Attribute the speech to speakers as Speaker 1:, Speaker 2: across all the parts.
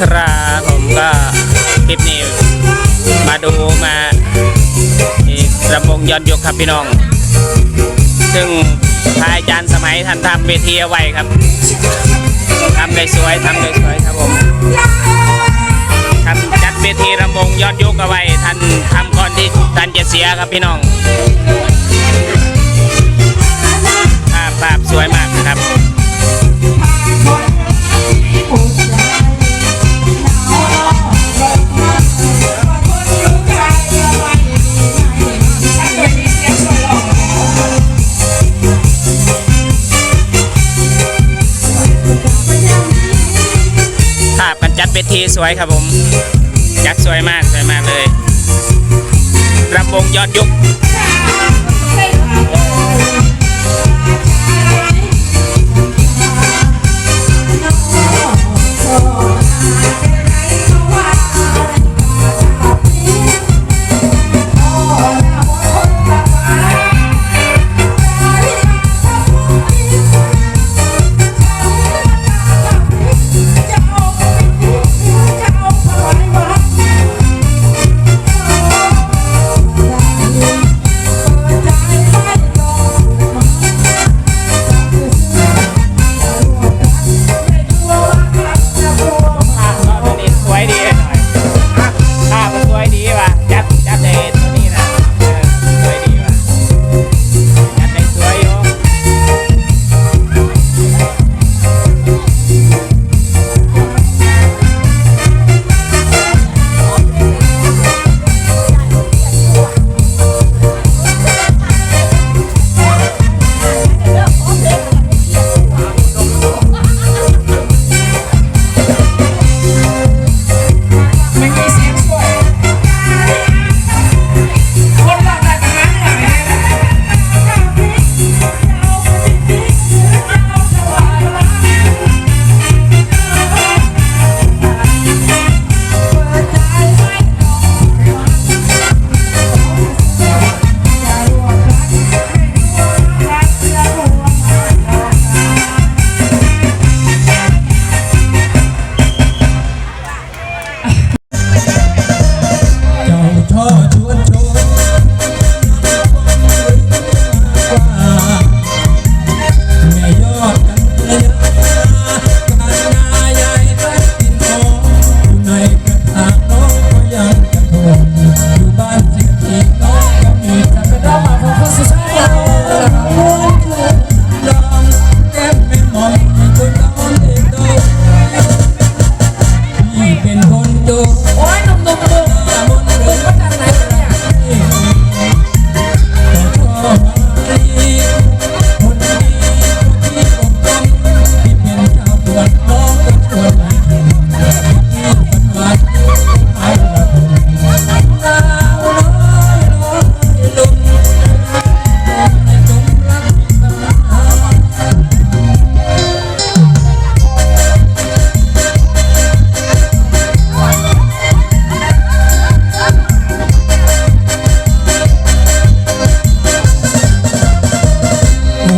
Speaker 1: ครับผมก็คลิปนี้มาดูมาอีกรำวงย้อนยุคครับพี่น้อง ซึ่งพระอาจารย์สมัยท่านทำเวทีเอาไว้ครับทำได้สวยทำได้สวยครับผมทำจัดเวทีรำวงย้อนยุคเอาไว้ท่านทำก่อนที่ท่านจะเสียครับพี่น้องภาพภาพสวยมากนะครับ ทีสวยครับผม ยักษ์สวยมากสวยมากเลยรำวงยอดยุค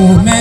Speaker 1: por